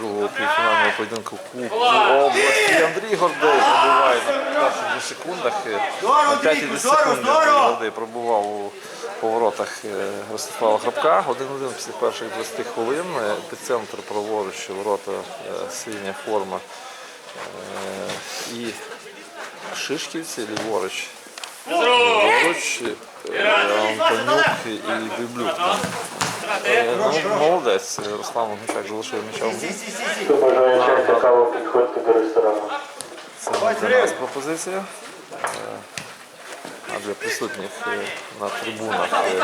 другого півфінального поєдинку Кубку області. Андрій Гордей пробуває на перших секундах. е, На 5-10 секунд Андрій! Гордей пробував у поворотах е, Ростислава Храпка. 1-1 після перших 20 хвилин. Е, Епіцентр праворуч, ворота синя форма. І Шишківці ліворуч. Ліворуч Антонюк і Біблюк. Там. Е, Ну, молодець, Руслан Гучак залишив грі. Хто бажає чай каву, підходьте до ресторану. Це для нас пропозиція. Е, А для присутніх е, на трибунах е,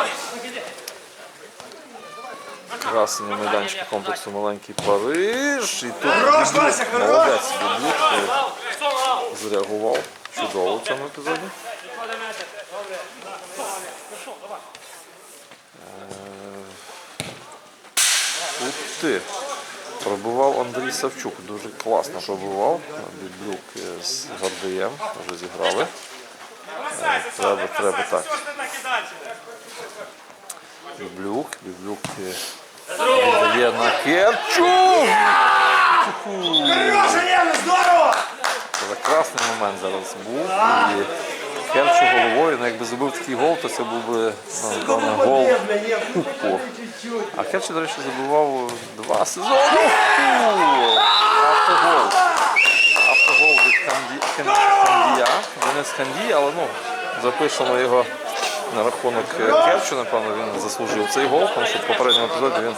красені майданчики комплексу Маленький Париж. І тут молодець е, зреагував чудово в цьому епізоді. Ти! Пробував Андрій Савчук, дуже класно пробував. Біблюк е, з Гордієм вже зіграли. Е, Треба, треба так. Біблюк, Біблюк е, віддає на Керчук! Прекрасний момент зараз був. І Керчу головою, ну якби забив такий гол, то це був би ну, гол кубку. А Керчу, до речі, забивав два сезони. Автогол. Автогол від Ханді... Хан- Хандія. Денис Хандій, але ну, запишемо його на рахунок е, Керчу, напевно, він заслужив цей гол, тому що в попередньому епізоді він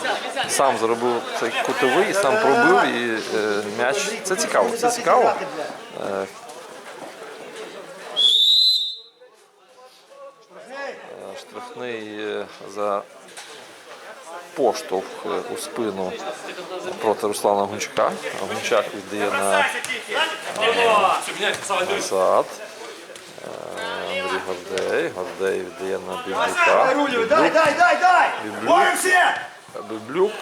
сам зробив цей кутовий, сам пробив і е, м'яч. Це цікаво, це цікаво. Е, е, Штрафний е, за поштовх е, у спину проти Руслана Гунчака. Гунчак віддає на назад. Е, Андрій Гордей. Гордей віддає на Біблюка. Дай, дай, дай, дай! Біблюк. Біблюк!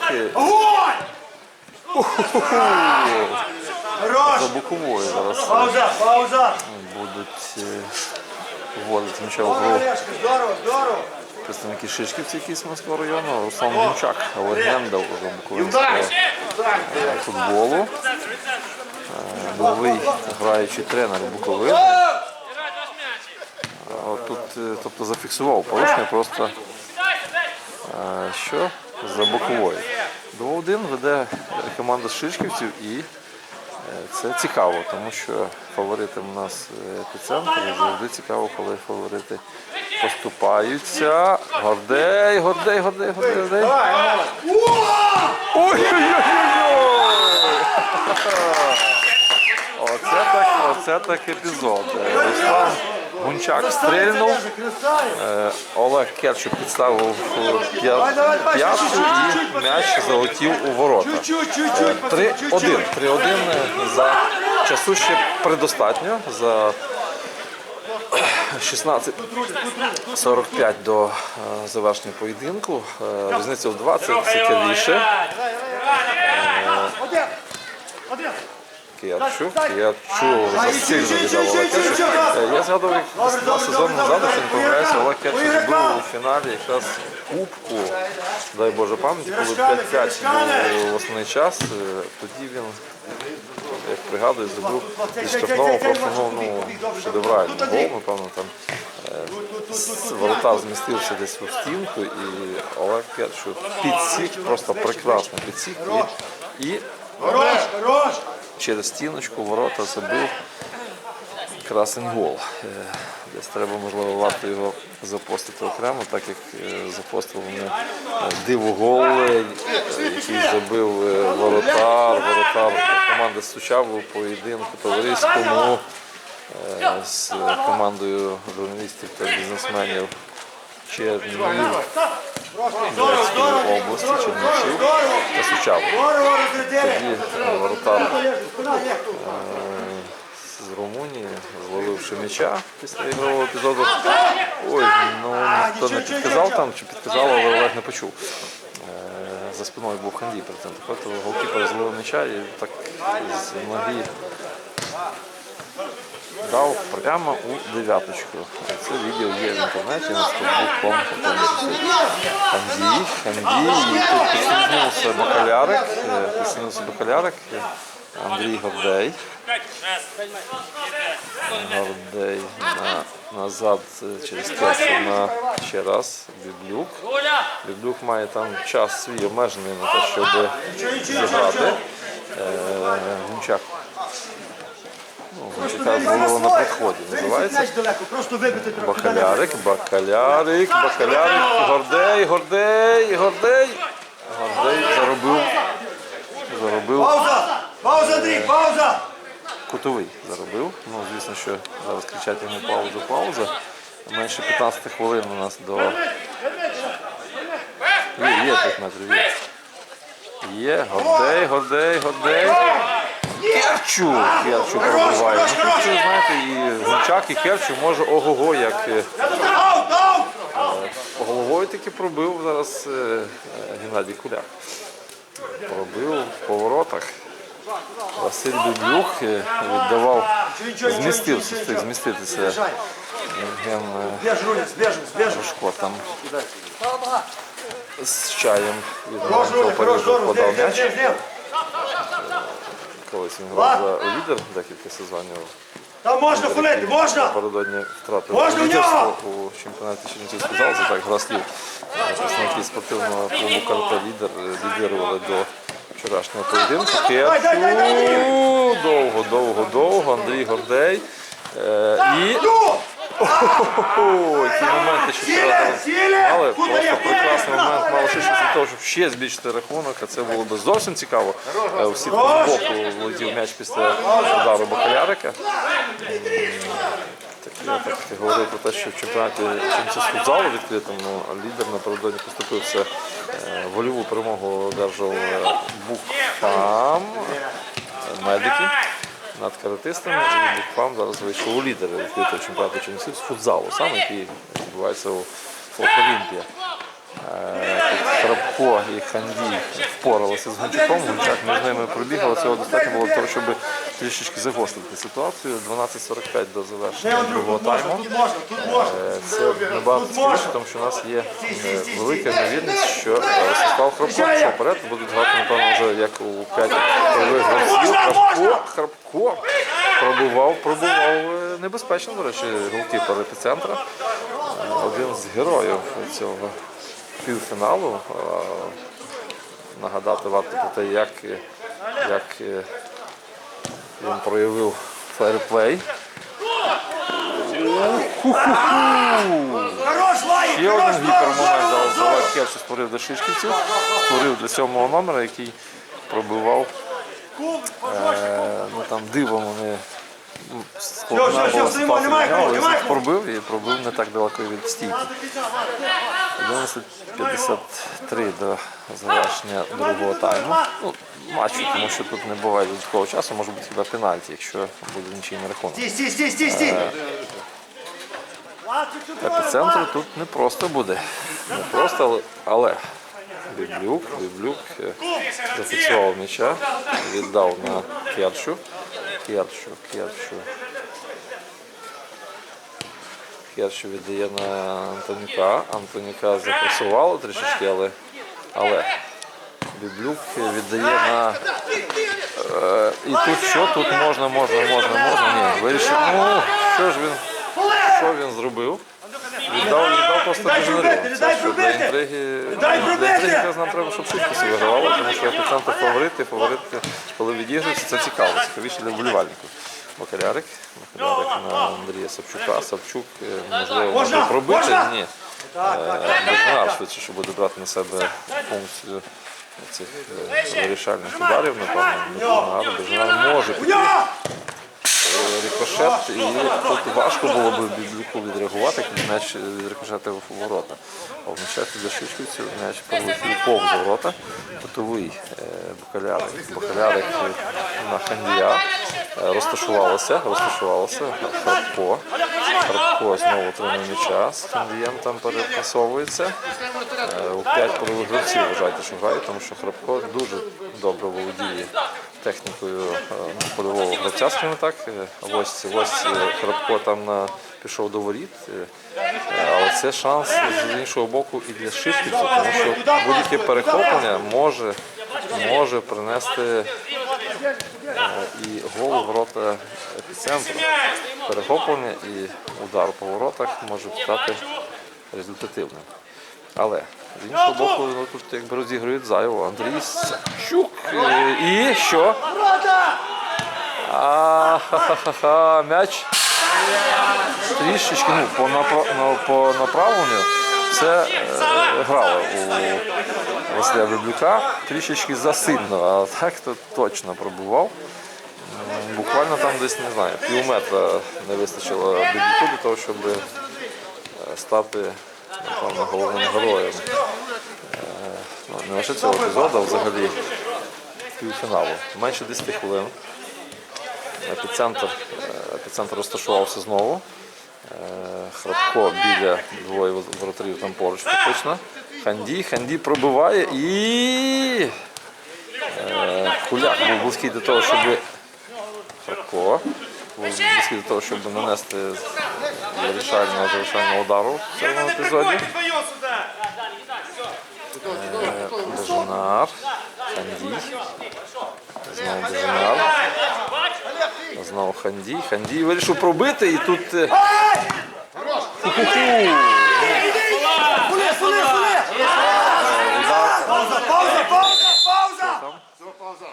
За боковою зараз Пауза, пауза! будуть вводити м'яча в гру представники Шишківці Київського району. Руслан Гунчак, легенда вже буковинського е, футболу. Е, Новий граючий тренер Буковини. Тут е, тобто зафіксував порушення просто е, що за боковою. 2-1 веде е, команда Шишківців і це цікаво, тому що фаворитом у нас е, епіцентр. Завжди цікаво, коли фаворити поступаються. Гордей, гордей, гордей, гордей, гордей. Ой-ой-ой! Оце так, оце так епізод. Руслан Гунчак стрельнув. Е, Олег Керчук підставив е, п'ятку і м'яч залетів у ворота. Чуть-чуть, чуть-чуть, 3-1. 3-1 за часу ще предостатньо. За 16.45 до е, завершення поєдинку. Е, Різниця в 2 це цікавіше. Керчук, Керчук за сильно віддав Олег Я згадував, як два сезони назад, не помиляюся, Олег Керчук був у фіналі якраз кубку, дай Боже пам'яті, коли 5-5 був основний час. Е, Тоді він, як пригадую, забув зі штрафного просто ну, шедевральний гол, напевно, там е, воротар змістився десь у стінку і Олег Керчук підсік, просто прекрасно підсік і, і Хорош, хорош! Через стіночку ворота забив. Красень гол. Е, Десь треба, можливо, варто його запостити окремо, так як е, запостили ми е, дивогол, який забив е, воротар, воротар команди Сучав у поєдинку товариському з командою журналістів та бізнесменів Чернігів Донецької області, Чернівців та Сучав. Тоді е, воротар тут? з Румунії, зловивши м'яча після ігрового епізоду. Ой, ну ніхто не підказав там, чи підказав, але Олег не почув. Е, За спиною був хандій при цьому. Тобто голкіпер зловив м'яча і так з ноги дав прямо у дев'яточку. Це відео є в інтернеті на стовбук.com. Хандії, хандії, тут підсунувся бакалярик, е, підсунувся бакалярик е, Андрій Гордей. Гордей на, назад е, через кесу на ще раз Біблюк. Біблюк має там час свій обмежений на те, щоб зіграти. Е, Гунчак. Було на підході. Називається. Бакалярик, бакалярик, бакалярик, гордей, гордей, гордей. Гордей заробив, заробив Пауза! Пауза, Андрій, пауза! кутовий заробив. Ну, звісно, що зараз кричать йому пауза, пауза. Менше 15 хвилин у нас до. Є, є 5 метрів, є. Є, гордей, гордей, гордей. Керчу! Керчу пробиває. Ну, тут, знаєте, і Гунчак, і Керчу може ого-го, як е, аут! головою таки пробив зараз е, е, Геннадій Куляк. Пробив в поворотах. Василь Біблюк е, віддавав, змістився, встиг зміститися. Євген е. Рожко там з чаєм від подав м'яч. Колись він грав за лідер декілька сезонів. Там можна хулити, можна! Напередодні втратив Можна в лідерство у чемпіонаті Чернівцівського залу, так гра слів. Представники спортивного клубу «Карта Лідер» лідерували до вчорашнього поєдинку. довго, довго, довго, Андрій Гордей. Е, І Ну! О, ті моменти, що вчора мали, просто прекрасний момент, мало швидше для того, щоб ще збільшити рахунок, а це було б зовсім цікаво. Е, У боку влетів м'яч після удару Бакалярика. Я так говорив про те, що в чемпіонаті чимся з футзалу відкритому лідер напередодні поступився е, вольову перемогу одержав е, е, медики над каратистами. І Букфам зараз вийшов у лідери відкритого чемпіонату Чернівців з футзалу, саме який відбувається у Олімпія. Е, Крапко і Хандій впоралися з Гончаком. Гончак між ними пробіг, але цього достатньо було для того, щоб трішечки загострити ситуацію. 12.45 до завершення другого тайму. Е, Це набагато цікавіше, тому що у нас є е, велика ймовірність, що е, Ростислав Храпко пішов вперед, будуть грати, напевно, вже як у 5 первих гравців. Храпко! Храпко пробував, пробував небезпечно, до речі, голкіпер епіцентра. Один з героїв цього півфіналу. Нагадати варто про те, як, як він проявив фейерплей. Ще один Віктор Момент зараз. Керчі створив до Шишківців, створив для сьомого номера, який пробивав. Е, ну дивом вони складна була ситуація, він кого. пробив і пробив не так далеко від стійки. 11.53 до завершення другого тайму. Ну, матчу, тому що тут не буває додаткового часу, може бути хіба пенальті, якщо буде нічийний рахунок. Епіцентру тут не просто буде. Не просто, але- але Біблюк, Біблюк е, зафіксував м'яча, віддав на Керчу. Керчу, Керчу. Керчу віддає на Антонюка. Антонюка запресувало трішечки, але, але Біблюк віддає на. Е, і тут що? Тут можна, можна, можна, можна. Ні, вирішив. Ну, що ж він, що він зробив? Віддав просто Дай дуже пробити, дай Для пробити! інтриги, Дай пробити! якраз нам треба, щоб швидко всі вигравали, тому що епіцентр фаворити, фаворити, коли відігруються, це цікаво, цікавіше для вболівальників. Бакалярик, Бакалярик на Андрія Савчука. Савчук, е, можливо, може пробити. Можна? Ні. Бежнар швидше, що буде брати на себе функцію цих е, вирішальних ударів, напевно. Бежнар може піти нього! Рикошет, і тут важко було б Біблюку відреагувати, як м'яч відрикошетив в ворота. А в м'ячі за Шишківців м'яч пролетів повз ворота. Котовий е, Бакалярик, Бакалярик на Хандія розташувалося, розташувалося. Храпко. Храпко знову отримує м'яча з Хандієм там перепасовується. Е, У 5 польових гравців вважайте, що грає, тому що Храпко дуже добре володіє технікою е, польового гравця, скажімо так. Е, Ось, ось Храпко там на, пішов до воріт, але це шанс з іншого боку і для Шишківців, тому що будь-яке перехоплення може, може принести і гол в ворота епіцентру. Перехоплення і удар по воротах може стати результативним. Але з іншого боку, ну, тут якби розігрують зайво. Андрій Сачук. І що? А, ха-ха-ха, м'яч трішечки ну, по, ну, направленню це е, грало у Василя Беблюка трішечки засильно, а так то точно пробував. Буквально там десь, не знаю, пів метра не вистачило Беблюку для того, щоб е, стати напевно, головним героєм. Е, Ну, не лише цього епізоду, а взагалі півфіналу. Менше 10 хвилин. Епіцентр, е, епіцентр розташувався знову. Храпко біля двоє воротарів там поруч фактично. Ханді, Ханді пробиває і е, Куляк був близький до того, щоб Храпко був близький до того, щоб нанести вирішального завершального удару в цьому епізоді. Бежанар, Хандій. Знову Бежанар. Знову Хандій. Хандій вирішив пробити і тут. е, ху-ху-ху. Фули, фули, фули! Удар Пауза, пауза, пауза, пауза!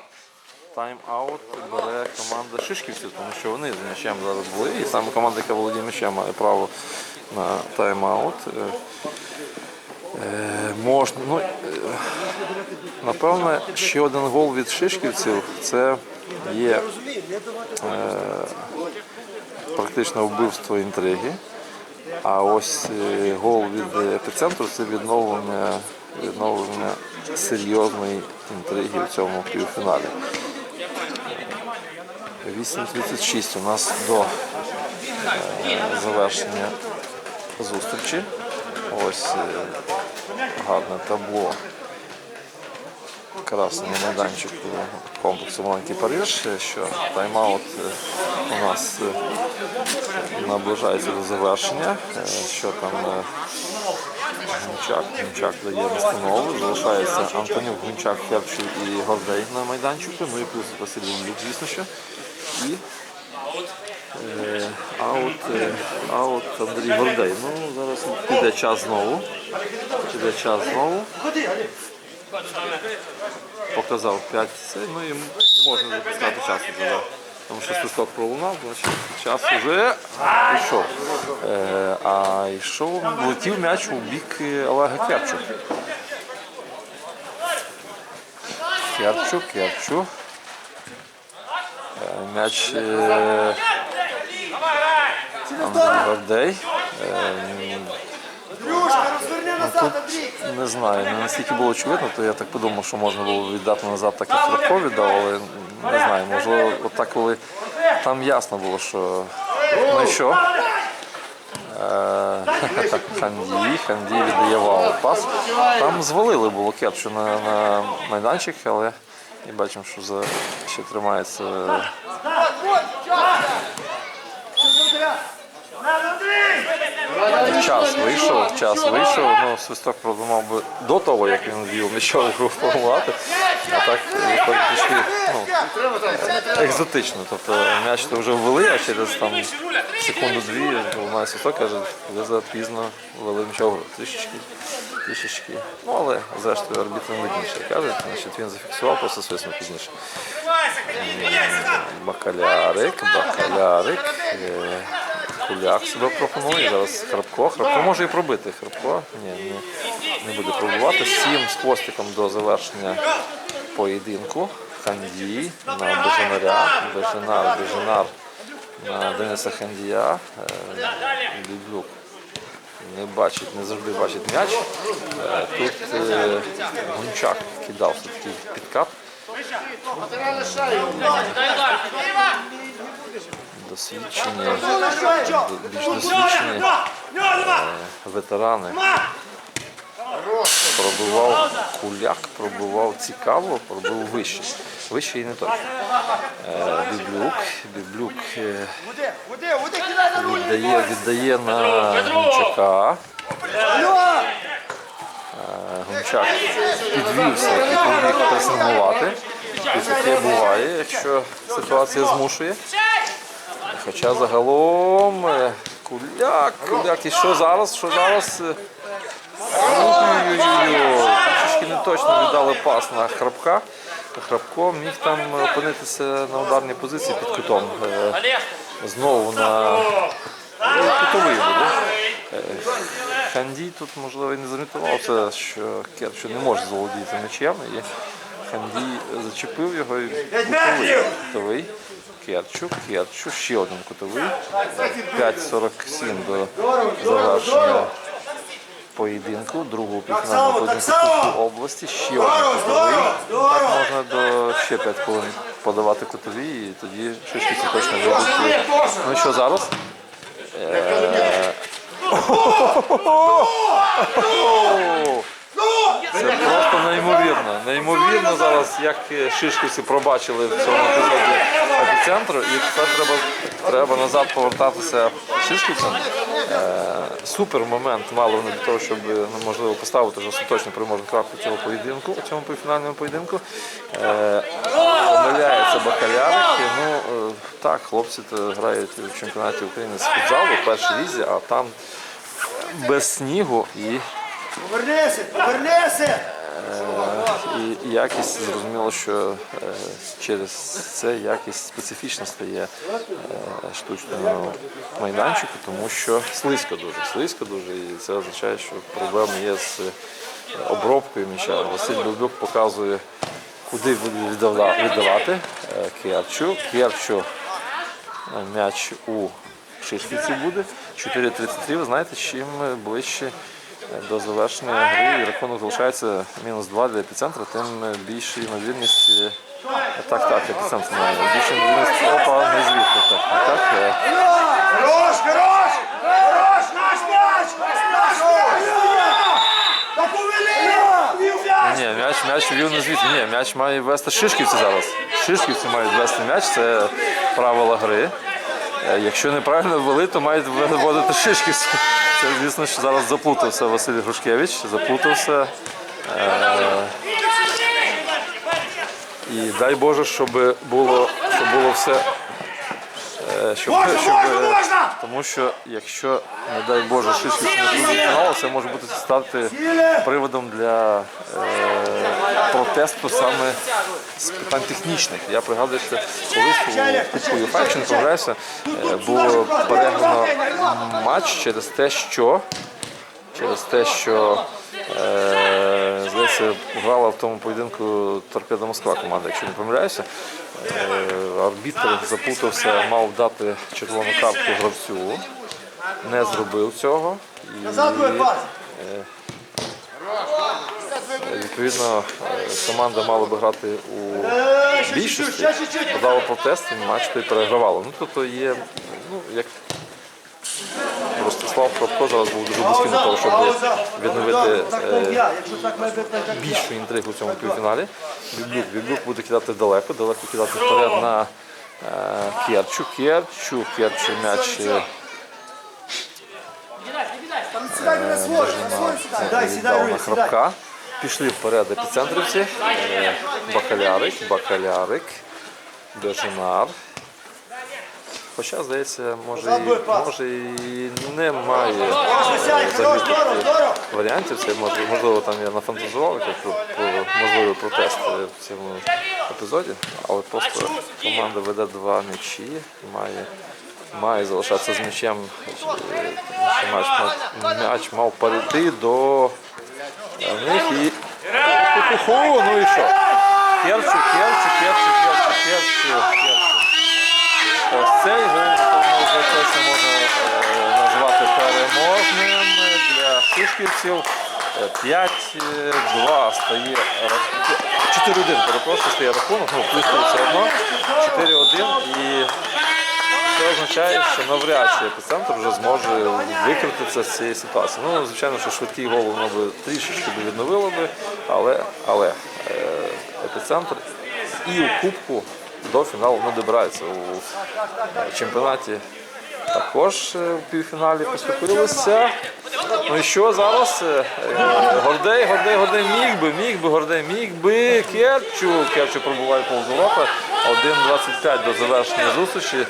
Тайм-аут бере команда Шишківців, тому що вони з м'ячем зараз були. І саме команда, яка володіє м'ячем, має право на тайм-аут. Е, е, Можна, ну, е, напевно, ще один гол від Шишківців це є е, практично вбивство інтриги. А ось е, гол від епіцентру це відновлення, відновлення серйозної інтриги в цьому півфіналі. 8.36 у нас до е, завершення зустрічі. Ось е, гарне табло. Красний майданчик комплексу Маленький Париж, що тайм-аут е, у нас наближається до завершення. Що там Гунчак, Гунчак дає настанову. Залишається Антонюк, Гунчак, Херчу і Гордей на майданчику. Ну і плюс Василь Лук, звісно що. І е, аут, е, аут Андрій Гордей. Ну, зараз піде час знову. Піде час знову. Показав 5 це, ну і можна запускати час вже. Тому що свисток пролунав, значить час вже пішов. Е, а йшов, летів м'яч у бік Олега Керчук. Керчук, Керчук. Е, М'яч е, Гордей. Розверни назад, Андрій! Не знаю, не настільки було очевидно, то я так подумав, що можна було віддати назад, так як Фрапко віддав, але не знаю, можливо, отак, коли там ясно було, що ну і що. Е, Ханді, Ханді віддає вау пас. Там звалили було кетчу на, на майданчик, але і бачимо, що за, ще тримається час вийшов, час вийшов. Ну, свисток правда, мав би до того, як він ввів м'ячову гру формувати. А так е, трішки ну, екзотично. Тобто м'яч то вже ввели, а через там секунду-дві лунає свисток, каже, ви запізно ввели м'ячову. Трішечки, трішечки. Ну, але зрештою арбітр видніше каже, значить він зафіксував, просто свиснув пізніше. Бакалярик, бакалярик. Е, Куляк себе пропонує. Зараз Храпко. Храпко може і пробити. Храпко ні, не, не буде пробувати. Сім з хвостиком до завершення поєдинку. Хандій на Бежанаря. Бежанар, Бежанар на Дениса Хандія. Е, Біблюк не бачить, не завжди бачить м'яч. Е, Тут е, Гунчак кидав все-таки підкат. Досвідчені, більш досвідчені е, ветерани Пробивав куляк, пробивав цікаво, пробив вище. Вище і не точно. Е, Біблюк, Біблюк е, віддає, віддає на Гончака. Алло! Гончак підвівся і побіг пресингувати. І таке буває, якщо ситуація змушує. Хоча загалом е, куляк, куляк, і що зараз? Що зараз? Е, трішки не точно віддали пас на Храпка. Храпко міг там опинитися на ударній позиції під кутом. Е, Знову на кутовий буде. Хандій тут, можливо, і не замітував це, що Керчу не може заволодіти м'ячем. І Хандій зачепив його і кутовий. Кутовий. Керчу, Керчу, ще один кутовий. 5.47 до завершення поєдинку, другого само, поєдинку області. Ще один кутовий. Так можна до ще 5 хвилин подавати кутові, і тоді шишківці точно вийдуть. Ну і що зараз? Е, Це просто неймовірно. Неймовірно зараз, як е, шишківці пробачили в цьому епізоді епіцентру, і тепер треба, треба назад повертатися шишківцям. Е, супер момент мали вони для того, щоб ну, можливо поставити вже остаточно переможну крапку цього поєдинку, у цьому півфінальному поєдинку. Е, помиляється Бакалярик. Ну е, так, хлопці грають в чемпіонаті України з футзалу в першій лізі, а там без снігу і Повернися, повернися! І якість зрозуміло, що е, через це якість специфічна стає е, штучного майданчику, тому що слизько дуже, слизько дуже, і це означає, що проблеми є з е, обробкою м'яча. Василь Бобюк показує, куди буде віддавати е, Керчу. Керчу е, м'яч у Шишківці буде. 4.33, ви знаєте, чим ближче до завершення гри і рахунок залишається мінус 2 для епіцентра, тим більша ймовірність. е, Так, так, епіцентр має. Більша ймовірність. Опа, не звідти. Так, так, так. е, Хорош, хорош! Хорош, наш м'яч! Наш м'яч! Ні, м'яч, м'яч вів не звідти. Ні, м'яч має вести Шишківці зараз. Шишківці мають вести м'яч, це правила гри. Е, Якщо неправильно ввели, то мають виводити Шишківці. Це, звісно, що зараз заплутався Василь Грушкевич, заплутався. Е, І дай Боже, щоб було, щоб було все. е, Щоб, Можна, щоб, можна, е, можна! тому що якщо, не дай Боже, щось не до це може бути стати приводом для е, протесту саме з питань технічних. Я пригадую, що колись у Кубку ЮФА, якщо не е, було переграно матч через те, що через те, що е, здається, грала в тому поєдинку Торпеда Москва команда, якщо не помиляюся. Е, арбітр заплутався, мав дати червону картку гравцю, не зробив цього. І, пас! Відповідно, е, команда мала би грати у Е, більшості, подала протест і матч той перегравало. Ну, тобто є, ну, як Ростислав Кравко зараз був дуже близьким до того, щоб відновити е, більшу інтригу в цьому півфіналі. Біблюк, Біблюк буде кидати далеко, далеко кидати вперед на е, Керчу. Керчу, Керчу м'яч е, Там сідай сідай. Дай, сідай, віддав Руй, на сідай. Пішли вперед епіцентрівці. Е, Бакалярик, Бакалярик, Бежинар. Хоча, здається, може, і, може і немає варіантів. Це може, можливо там я нафантазував якось про, про можливий протест е, в цьому епізоді, але просто команда веде два м'ячі, має, має залишатися з м'ячем, е, м'яч мав перейти до е, них і Ху-ху-ху, ну і що? Керчу, керчу, керчу, керчу, керчу, керчу. Ось цей вже точно можна е, назвати переможним для шишківців. Е, 5-2 стає рахунок. 4-1, перепрошую, стає рахунок, ну плюс все одно. 4-1 і це означає, що навряд чи епіцентр вже зможе викрутитися з цієї ситуації. Ну, звичайно, що швидкий гол воно би трішечки відновило би, але, але е, епіцентр і у Кубку до фіналу не добирається у е, чемпіонаті. Також е, в півфіналі поступилися. Ну і що зараз? Е, Гордей, Гордей, Гордей міг би, міг би, Гордей міг би. Керчу. Керчу пробуває повз ворота. 1.25 до завершення зустрічі.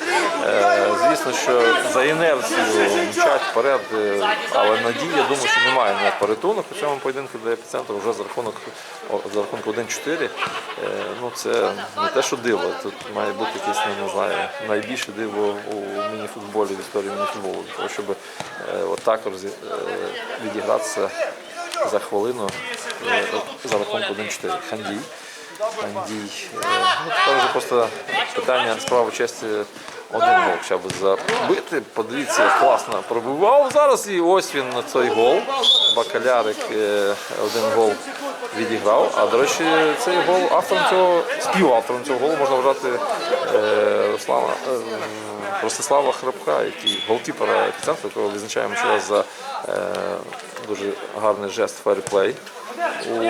Е, Звісно, що за інерцією мчать вперед, е, але надії, я думаю, що немає на порятунок у цьому поєдинку для епіцентру вже за рахунок за рахунку 1-4. Е, Ну це не те, що диво. Тут має бути якесь, не знаю, найбільше диво у мініфутболі в історії мініфутболу. Щоб отак розі- е, відігратися за хвилину за рахунку 1-4. Хандій. Хандій. Е, Ну, тепер вже просто питання справи честі один гол хоча б забити. Подивіться, класно пробивав зараз. І ось він на цей гол. Бакалярик е, один гол відіграв. А до речі, цей гол автором цього співавтором цього голу можна вважати е, Руслана е, Ростислава Храпка, який голкіпера епіцентру, якого відзначаємо ще раз за дуже гарний жест фейерплей. У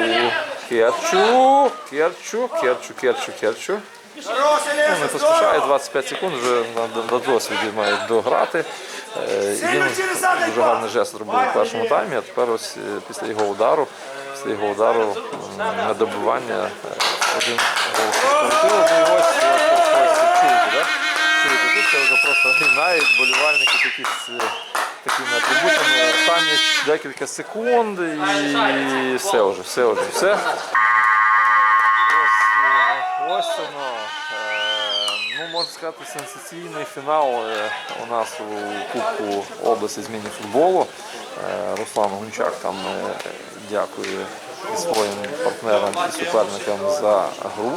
Керчу, Керчу, Керчу, Керчу, Керчу. Ну, не поспішає 25 секунд, вже на, досвіді мають дограти. Е, Він дуже гарний жест зробив у першому таймі, а тепер ось е, після його удару, після його удару на добивання е, один гол. Ну і ось, ось, чуєте, да? Чуєте, тут це вже просто гинають болівальники такі з е, такими атрибутами. Останні декілька секунд і все вже, все вже, все. Ось, воно. Е, Ну, можна сказати, сенсаційний фінал е, у нас у Кубку області з міні-футболу. Е, Руслан Гунчак там дякує своїм партнерам і суперникам за гру.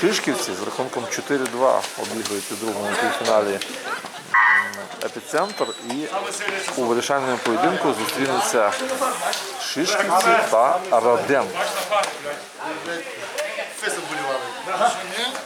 Шишківці з рахунком 4-2 обігрують у другому півфіналі епіцентр і у вирішальному поєдинку зустрінуться Шишківці та Раден. Uhum.